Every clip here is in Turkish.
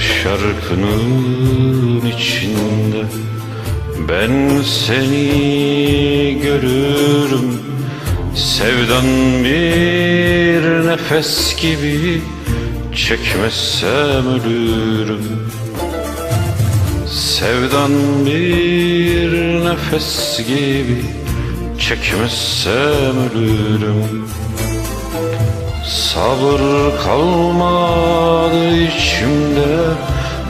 şarkının içinde Ben seni görürüm. Sevdan bir nefes gibi Çekmezsem ölürüm. Sevdan bir nefes gibi Çekmezsem ölürüm. Sabır kalmadı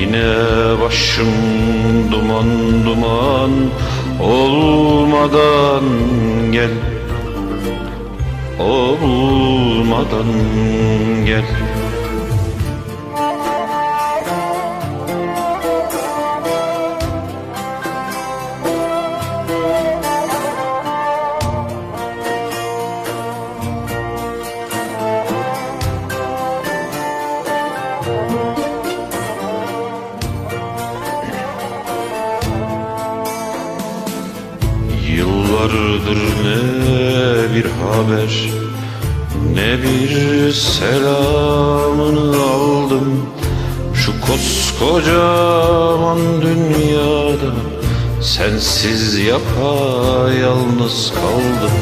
Yine başım duman duman Olmadan gel. Olmadan gel Yıllardır ne bir haber Ne bir selamını aldım. Şu koskocaman dünyada Sensiz yapayalnız kaldım.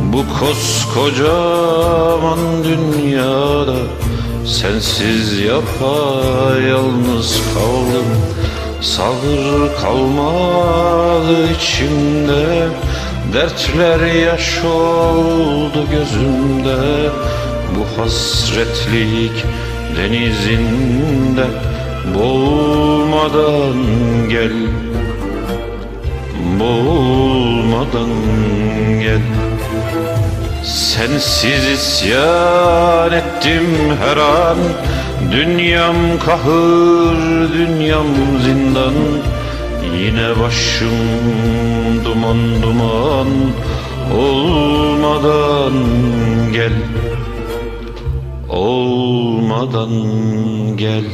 Bu koskocaman dünyada Sensiz yapayalnız kaldım Sabır kalmadı içimde Dertler yaş oldu gözümde. Bu hasretlik denizinde Boğulmadan gel Boğulmadan gel Sensiz isyan ettim her an. Dünyam kahır, dünyam zindan. Yine başım duman duman Olmadan gel. Olmadan gel